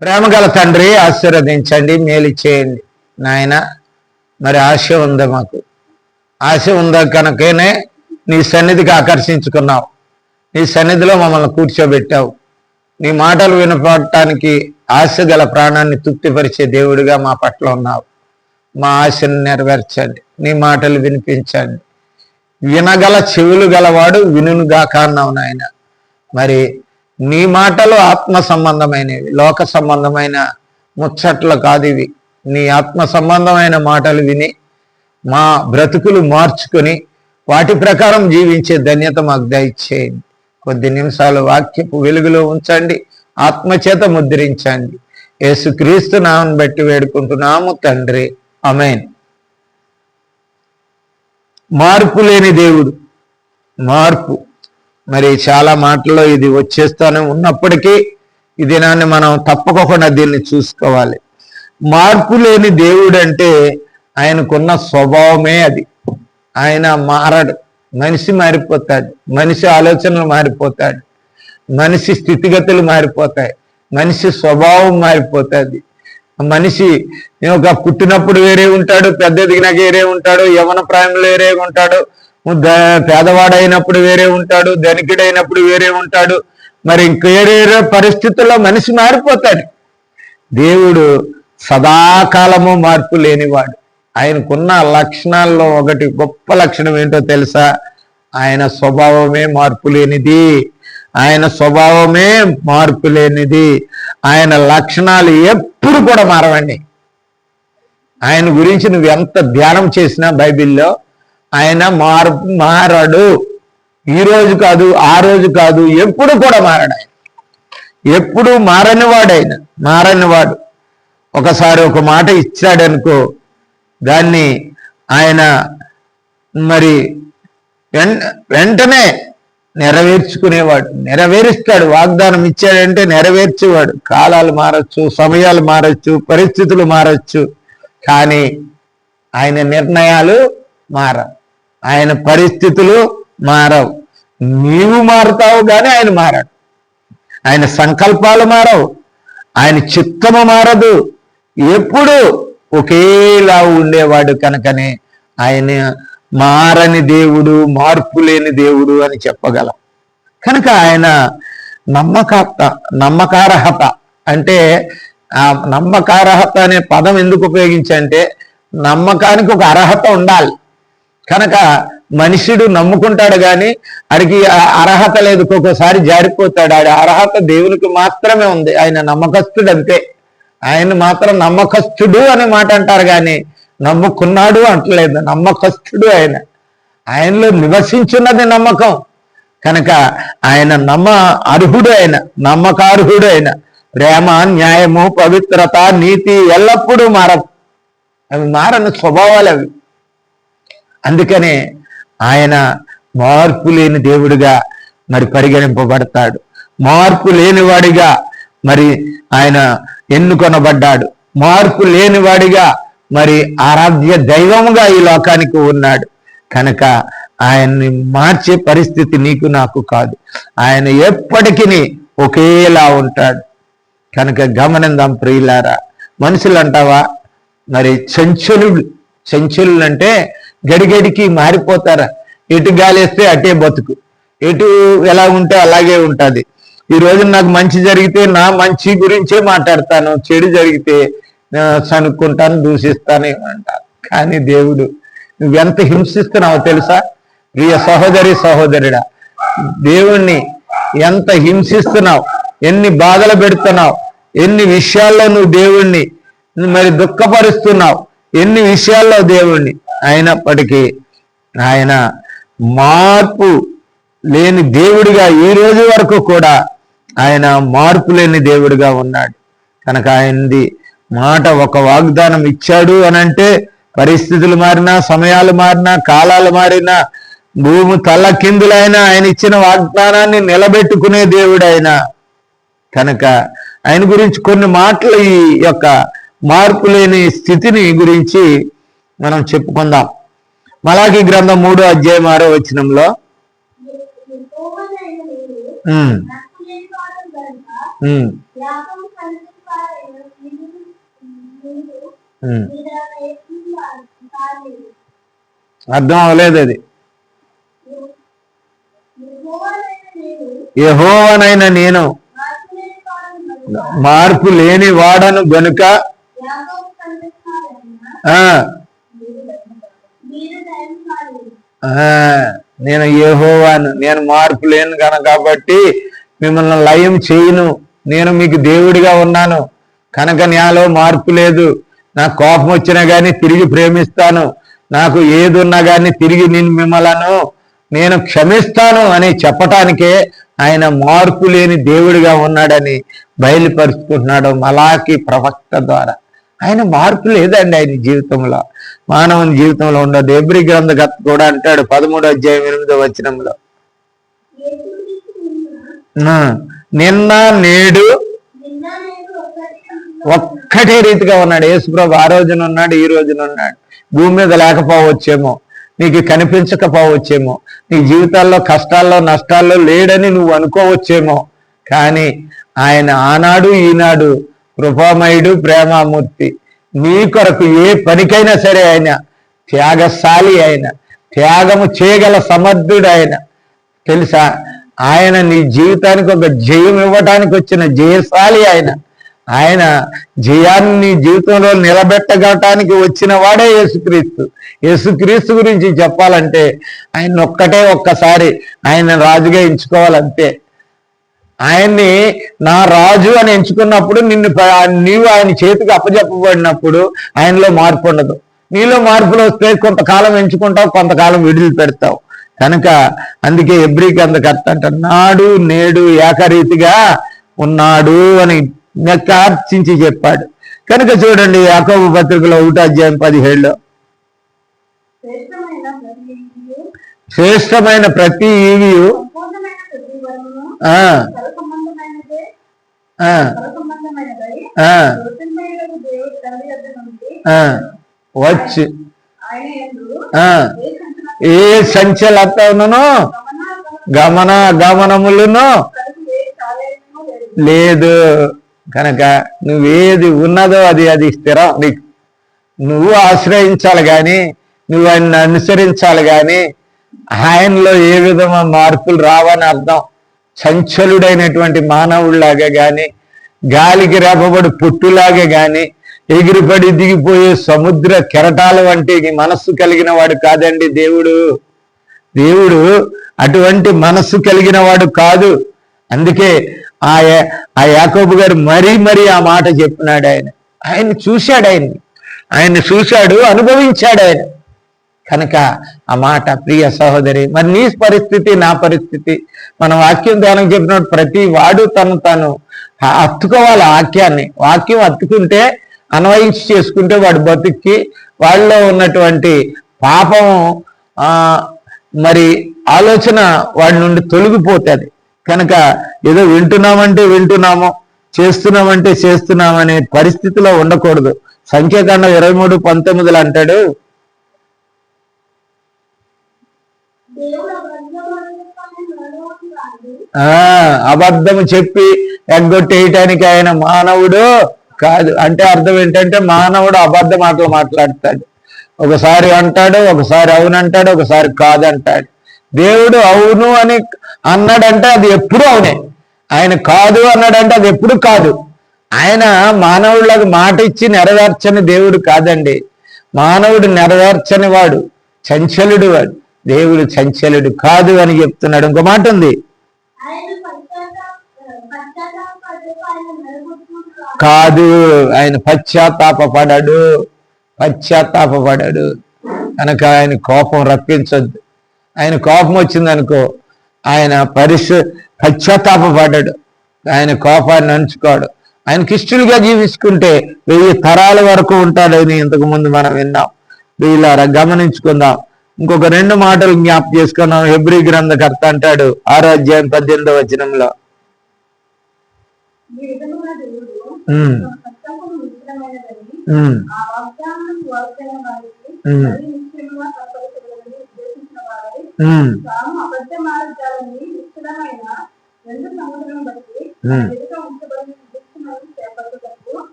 ప్రేమగల తండ్రి ఆశీర్వదించండి మేలు చేయండి. నాయన మరి ఆశ ఉంది మాకు? ఆశ ఉందా కనుకనే నీ సన్నిధికి ఆకర్షించుకున్నావు. నీ సన్నిధిలో మమ్మల్ని కూర్చోబెట్టావు. నీ మాటలు వినపడటానికి ఆశ గల ప్రాణాన్ని తృప్తిపరిచే దేవుడిగా మా పట్ల ఉన్నావు. మా ఆశను నెరవేర్చండి. నీ మాటలు వినిపించండి. వినగల చెవులు గలవాడు వినుగాక అన్నావు నాయన. మరి నీ మాటలు ఆత్మ సంబంధమైనవి లోక సంబంధమైన ముచ్చట్లు కాదు ఇవి. నీ ఆత్మ సంబంధమైన మాటలు విని మా బ్రతుకులు మార్చుకొని వాటి ప్రకారం జీవించే ధన్యత మాకు దయచేయండి. కొద్ది నిమిషాలు వాక్యపు వెలుగులో ఉంచండి ఆత్మచేత ముద్రించండి. యేసుక్రీస్తు నామను బట్టి వేడుకుంటున్నాము తండ్రి. అమెన్ మార్పు లేని దేవుడు మార్పు. మరి చాలా మాటల్లో ఇది వచ్చేస్తూనే ఉన్నప్పటికీ ఈ దినాన్ని మనం తప్పకుండా దీన్ని చూసుకోవాలి. మార్పు లేని దేవుడు అంటే ఆయనకున్న స్వభావమే అది. ఆయన మారడు. మనిషి మారిపోతాడు. మనిషి ఆలోచనలు మారిపోతాడు మనిషి స్థితిగతులు మారిపోతాయి. మనిషి స్వభావం మారిపోతుంది. మనిషి ఒక పుట్టినప్పుడు వేరే ఉంటాడు పెద్ద ఎదిగినాక వేరే ఉంటాడు యవన ప్రాయంలో వేరే ఉంటాడు పేదవాడైనప్పుడు వేరే ఉంటాడు ధనికుడైనప్పుడు వేరే ఉంటాడు. మరి ఇంకేరే పరిస్థితుల్లో మనిషి మారిపోతాడు. దేవుడు సదాకాలము మార్పు లేనివాడు. ఆయనకున్న లక్షణాల్లో ఒకటి గొప్ప లక్షణం ఏంటో తెలుసా? ఆయన స్వభావమే మార్పు లేనిది. ఆయన స్వభావమే మార్పు లేనిది. ఆయన లక్షణాలు ఎప్పుడు కూడా మారవండి. ఆయన గురించి నువ్వు ఎంత ధ్యానం చేసినా బైబిల్లో ఆయన మారు మారడు. ఈ రోజు కాదు ఆ రోజు కాదు ఎప్పుడు కూడా మారడు ఆయన. ఎప్పుడు మారని ఆయన మారని వాడు. ఒకసారి ఒక మాట ఇచ్చాడనుకో దాన్ని ఆయన మరి వెంటనే నెరవేర్చుకునేవాడు. నెరవేరుస్తాడు వాగ్దానం ఇచ్చాడంటే నెరవేర్చేవాడు. కాలాలు మారచ్చు సమయాలు మారచ్చు పరిస్థితులు మారచ్చు కానీ ఆయన నిర్ణయాలు మారా ఆయన పరిస్థితులు మారవు. నీవు మారుతావు కానీ ఆయన మారడు. ఆయన సంకల్పాలు మారవు. ఆయన చిత్తము మారదు. ఎప్పుడు ఒకేలా ఉండేవాడు కనుకనే ఆయన మారని దేవుడు మార్పు లేని దేవుడు అని చెప్పగలం. కనుక ఆయన నమ్మకత నమ్మకార్హత అంటే ఆ నమ్మకార్హత అనే పదం ఎందుకు ఉపయోగించంటే నమ్మకానికి ఒక అర్హత ఉండాలి. కనుక మనుషుడు నమ్ముకుంటాడు కానీ అడిగి అర్హత లేదు. ఒక్కొక్కసారి జారిపోతాడు. ఆడి అర్హత దేవునికి మాత్రమే ఉంది. ఆయన నమ్మకస్తుడు అంతే. ఆయన మాత్రం నమ్మకస్తుడు అనే మాట అంటారు కానీ నమ్ముకున్నాడు అంటలేదు. నమ్మకస్తుడు ఆయన. ఆయనలో నివసించున్నది నమ్మకం. కనుక ఆయన నమ్మ అర్హుడు ఆయన. నమ్మకార్హుడు ఆయన. ప్రేమ న్యాయము పవిత్రత నీతి ఎల్లప్పుడూ మారదు అవి మారని స్వభావాలు అవి. అందుకనే ఆయన మార్పు లేని దేవుడిగా మరి పరిగణింపబడతాడు. మార్పు లేనివాడిగా మరి ఆయన ఎన్నుకొనబడ్డాడు. మార్పు లేనివాడిగా మరి ఆరాధ్య దైవముగా ఈ లోకానికి ఉన్నాడు. కనుక ఆయన్ని మార్చే పరిస్థితి నీకు నాకు కాదు. ఆయన ఎప్పటికీ ఒకేలా ఉంటాడు. కనుక గమనిందాం ప్రియులారా. మనుషులు అంటావా మరి చంచలుడు చంచలులు అంటే గడిగడికి మారిపోతారా. ఎటు గాలేస్తే అటే బతుకు. ఎటు ఎలా ఉంటే అలాగే ఉంటుంది. ఈ రోజు నాకు మంచి జరిగితే నా మంచి గురించే మాట్లాడతాను. చెడు జరిగితే ఆ, సనుక్కుంటాను దూషిస్తాను ఏమంటారు. కానీ దేవుడు నువ్వెంత హింసిస్తున్నావో తెలుసా? ప్రియ సహోదరి సహోదరుడా దేవుణ్ణి ఎంత హింసిస్తున్నావు? ఎన్ని బాధలు పెడుతున్నావు? ఎన్ని విషయాల్లో నువ్వు దేవుణ్ణి మరి దుఃఖపరుస్తున్నావు? ఎన్ని విషయాల్లో దేవుణ్ణి? అయినప్పటికీ ఆయన మార్పు లేని దేవుడిగా ఈ రోజు వరకు కూడా ఆయన మార్పు లేని దేవుడిగా ఉన్నాడు. కనుక ఆయనది మాట ఒక వాగ్దానం ఇచ్చాడు అని అంటే పరిస్థితులు మారినా సమయాలు మారినా కాలాలు మారినా భూమి తల్ల కిందులైనా ఆయన ఇచ్చిన వాగ్దానాన్ని నిలబెట్టుకునే దేవుడు ఆయన కనుక ఆయన గురించి కొన్ని మాటలు ఈ యొక్క మార్పు లేని స్థితిని గురించి మనం చెప్పుకుందాం. మలాకి గ్రంథం మూడో అధ్యాయం ఆరో వచనంలో. అర్థం అవ్వలేదు అది. యహోవనైన నేను మార్పు లేని వాడను గనుక ఆ నేను ఏహోవాను నేను మార్పు లేను కనుక కాబట్టి మిమ్మల్ని లయం చేయను. నేను మీకు దేవుడిగా ఉన్నాను. కనుక నాలో మార్పు లేదు. నాకు కోపం వచ్చినా కానీ తిరిగి ప్రేమిస్తాను. నాకు ఏది ఉన్నా తిరిగి నేను మిమ్మలను నేను క్షమిస్తాను అని చెప్పటానికే ఆయన మార్పు లేని దేవుడిగా ఉన్నాడని బయలుపరుచుకుంటున్నాడు మలాకి ప్రవక్త ద్వారా. ఆయన మార్పు లేదండి ఆయన జీవితంలో. మానవుని జీవితంలో ఉండదు ఎబ్రి గ్రంథకర్త కూడా అంటాడు పదమూడు అధ్యాయం ఎనిమిదో వచనంలో. నిన్న ఆ, నిన్న నేడు ఒక్కటే రీతిగా ఉన్నాడు. యేసుప్రభు ఆ రోజున ఉన్నాడు ఈ రోజున ఉన్నాడు. భూమి మీద లేకపోవచ్చేమో నీకు కనిపించకపోవచ్చేమో నీ జీవితాల్లో కష్టాల్లో నష్టాల్లో లేడని నువ్వు అనుకోవచ్చేమో. కానీ ఆయన ఆనాడు ఈనాడు కృపామయుడు ప్రేమామూర్తి. నీ కొరకు ఏ పనికైనా సరే ఆయన త్యాగశాలి ఆయన. త్యాగము చేయగల సమర్థుడు ఆయన. తెలుసా? ఆయన నీ జీవితానికి ఒక జయం ఇవ్వటానికి వచ్చిన జయశాలి ఆయన. ఆయన జయాన్ని నీ జీవితంలో నిలబెట్టగటానికి వచ్చిన వాడే యేసుక్రీస్తు. యేసుక్రీస్తు గురించి చెప్పాలంటే ఆయన ఒక్కటే ఒక్కసారి ఆయన రాజుగా ఎంచుకోవాలంతే. ఆయన్ని నా రాజు అని ఎంచుకున్నప్పుడు నిన్ను నీవు ఆయన చేతికి అప్పచెప్పబడినప్పుడు ఆయనలో మార్పు ఉండదు. నీలో మార్పులు వస్తే కొంతకాలం ఎంచుకుంటావు కొంతకాలం విడుదల పెడతావు కనుక అందుకే ఎబ్రికి అందుకు అంటారు నాడు నేడు ఏకరీతిగా ఉన్నాడు అని నెక్కార్చించి చెప్పాడు. కనుక చూడండి యాకోబు పత్రికలో ఒకటి అధ్యాయం పదిహేడులో. శ్రేష్టమైన ప్రతి శ్రేష్టమైన ప్రతి ఈవియు వచ్చి. ఏ సంచలతను గమన గమన గమనములను లేదు. కనుక నువ్వేది ఉన్నదో అది అది స్థిరం. నీకు నువ్వు ఆశ్రయించాలి కానీ నువ్వు ఆయన్ని అనుసరించాలి కానీ ఆయనలో ఏ విధమైన మార్పులు రావని అర్థం. చంచలుడైనటువంటి మానవుడిలాగా గాని గాలికి రేపబడి పుట్టులాగా గాని ఎగిరిపడి దిగిపోయే సముద్ర కెరటాల వంటి మనస్సు కలిగిన వాడు కాదండి దేవుడు. దేవుడు అటువంటి మనస్సు కలిగిన వాడు కాదు. అందుకే ఆ ఆ యాకోబు గారు మరీ మరీ ఆ మాట చెప్పినాడు ఆయన ఆయన చూశాడు ఆయన్ని ఆయన చూశాడు అనుభవించాడు ఆయన కనుక ఆ మాట ప్రియ సహోదరి మరి నీ పరిస్థితి నా పరిస్థితి. మన వాక్యం ధ్యానం చెప్పినప్పుడు ప్రతి వాడు తను తను అత్తుకోవాలి వాక్యాన్ని. వాక్యం అత్తుకుంటే అన్వయించి చేసుకుంటే వాడు బతుక్కి వాళ్ళలో ఉన్నటువంటి పాపం మరి ఆలోచన వాడి నుండి తొలగిపోతుంది. కనుక ఏదో వింటున్నామంటే వింటున్నాము చేస్తున్నామంటే చేస్తున్నామనే పరిస్థితిలో ఉండకూడదు. సంఖ్యాకాండ ఇరవై మూడు పంతొమ్మిదిలో అంటాడు దేవుడు అబద్ధములను నడవకు కాదు ఆ అబద్ధము చెప్పి ఎగ్గొట్టేయటానికి ఆయన మానవుడు కాదు. అంటే అర్థం ఏంటంటే మానవుడు అబద్ధ మాటలు మాట్లాడతాడు. ఒకసారి అంటాడు ఒకసారి అవునంటాడు ఒకసారి కాదంటాడు. దేవుడు అవును అని అన్నాడంటే అది ఎప్పుడు అవునే. ఆయన కాదు అన్నాడంటే అది ఎప్పుడు కాదు. ఆయన మానవులకు మాట ఇచ్చి నెరవేర్చని దేవుడు కాదండి. మానవుడు నెరవేర్చని వాడు చంచలుడు వాడు. దేవుడు చంచలుడు కాదు అని చెప్తున్నాడు. ఇంకో మాట ఉంది. ఆయన పశ్చాత్తాప పశ్చాత్తాప ఆయన నలుగురు కాదు ఆయన పశ్చాత్తాపపడాడు. పశ్చాత్తాపపడాడు. కనుక ఆయన కోపం రప్పించొద్దు. ఆయన కోపం వచ్చిందనుకో ఆయన పరిశ పశ్చాత్తాపపడ్డాడు ఆయన కోపాన్ని అంచుకోడు ఆయనకి ఇష్టలుగా జీవించుకుంటే వెయ్యి తరాల వరకు ఉంటాడని ఇంతకు ముందు మనం విన్నాం. వీళ్ళారా గమనించుకుందాం. ఇంకొక రెండు మాటలు జ్ఞాప చేసుకున్నాం. హెబ్రి గ్రంథకర్త అంటాడు ఆరో అధ్యాయం పద్దెనిమిదో వచనంలో.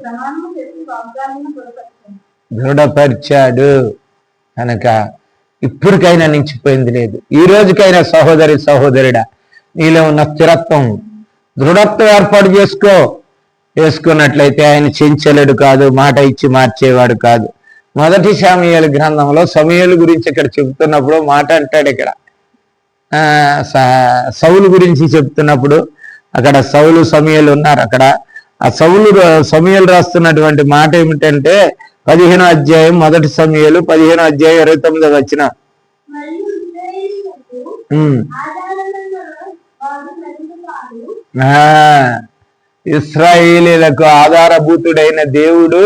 ప్రమాణం దృఢపరిచాడు కనుక ఇప్పటికైనా నిలిచిపోయింది లేదు. ఈ రోజుకైనా సహోదరి సహోదరుడా నీలో ఉన్న స్థిరత్వం దృఢత్వం ఏర్పాటు చేసుకో. చేసుకున్నట్లయితే ఆయన చెంచలేడు కాదు మాట ఇచ్చి మార్చేవాడు కాదు. మొదటి సమయాల గ్రంథంలో సమయాల గురించి ఇక్కడ చెబుతున్నప్పుడు మాట అంటాడు ఇక్కడ. ఆ, సౌలు గురించి చెప్తున్నప్పుడు అక్కడ సౌలు సమయాలు ఉన్నారు. అక్కడ ఆ సౌలు సమయాలు రాస్తున్నటువంటి మాట ఏమిటంటే పదిహేను అధ్యాయం మొదటి సమయాలు పదిహేను అధ్యాయం ఇరవై తొమ్మిది వచ్చిన. ఇస్రాయేలీలకు ఆధారభూతుడైన దేవుడు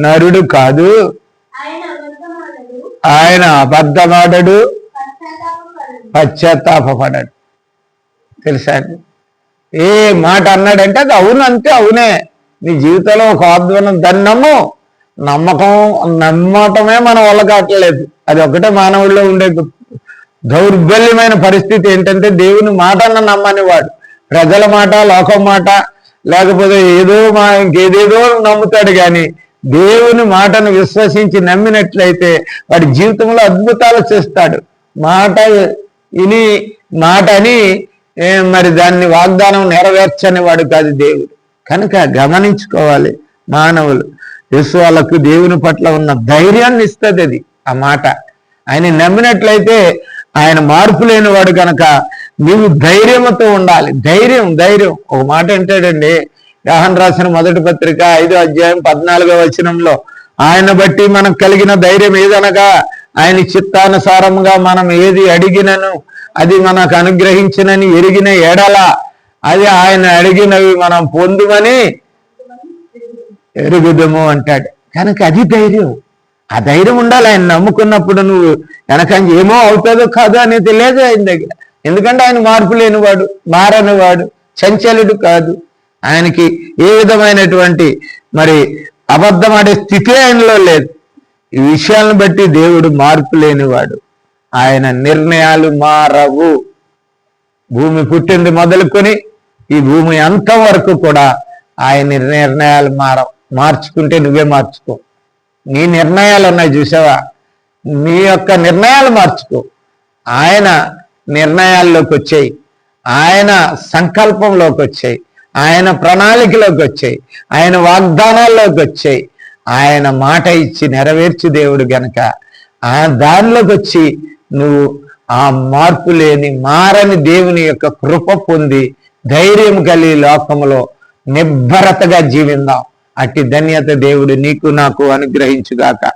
నరుడు కాదు. ఆయన అబద్ధమాడడు ఆయన పశ్చాత్తాపడడు తెలుసా అండి? ఏ మాట అన్నాడంటే అది అవును అంతే అవునే. నీ జీవితంలో ఒక ఆద్వనం దాన్ని నమ్ము. నమ్మకం నమ్మటమే మన వల్ల కావట్లేదు. అది ఒకటే మానవుల్లో ఉండే దౌర్బల్యమైన పరిస్థితి ఏంటంటే దేవుని మాటన్న నమ్మని వాడు. ప్రజల మాట లోకం మాట లేకపోతే ఏదో మా ఇంకేదేదో నమ్ముతాడు కానీ దేవుని మాటను విశ్వసించి నమ్మినట్లయితే వాడి జీవితంలో అద్భుతాలు చేస్తాడు. మాట ఇని మాట అని మరి దాన్ని వాగ్దానం నెరవేర్చని వాడు కాదు దేవుడు. కనుక గమనించుకోవాలి మానవులు. విశ్వాలకు దేవుని పట్ల ఉన్న ధైర్యాన్ని ఇస్తుంది అది ఆ మాట. ఆయన నమ్మినట్లయితే ఆయన మార్పు లేని వాడు కనుక నీవు ధైర్యంతో ఉండాలి. ధైర్యం ధైర్యం. ఒక మాట అంటాడండి. యాహన్ రాసిన మొదటి పత్రిక ఐదో అధ్యాయం పద్నాలుగో వచనంలో ఆయన బట్టి మనకు కలిగిన ధైర్యం ఏదనగా ఆయన చిత్తానుసారంగా మనం ఏది అడిగినను అది మనకు అనుగ్రహించినని ఎరిగిన ఎడల అది ఆయన అడిగినవి మనం పొందుమని ఎరుగుదము అంటాడు. కనుక అది ధైర్యం. ఆ ధైర్యం ఉండాలి. ఆయన నమ్ముకున్నప్పుడు నువ్వు వెనకంజ ఏమో అవుతుందో కాదో అనేది లేదు ఆయన దగ్గర. ఎందుకంటే ఆయన మార్పు లేనివాడు మారనివాడు చంచలుడు కాదు. ఆయనకి ఏ విధమైనటువంటి మరి అబద్ధం ఆడే స్థితి ఆయనలో లేదు. ఈ విషయాలను బట్టి దేవుడు మార్పు లేనివాడు. ఆయన నిర్ణయాలు మారవు. భూమి పుట్టింది మొదలుకొని ఈ భూమి అంత వరకు కూడా ఆయన నిర్ణయాలు మారవు మార్చుకుంటే నువ్వే మార్చుకో. నీ నిర్ణయాలు ఉన్నాయి చూసావా? నీ యొక్క నిర్ణయాలు మార్చుకో. ఆయన నిర్ణయాల్లోకి వచ్చాయి. ఆయన సంకల్పంలోకి వచ్చాయి. ఆయన ప్రణాళికలోకి వచ్చాయి. ఆయన వాగ్దానాల్లోకి వచ్చాయి. ఆయన మాట ఇచ్చి నెరవేర్చి దేవుడు గనక ఆ దానిలోకి వచ్చి నువ్వు ఆ మార్పు లేని మారని దేవుని యొక్క కృప పొంది ధైర్యం కలిగి లోకంలో నిబ్బరతగా జీవిందాం. అట్టి ధన్యత దేవుడు నీకు నాకు అనుగ్రహించుగాక.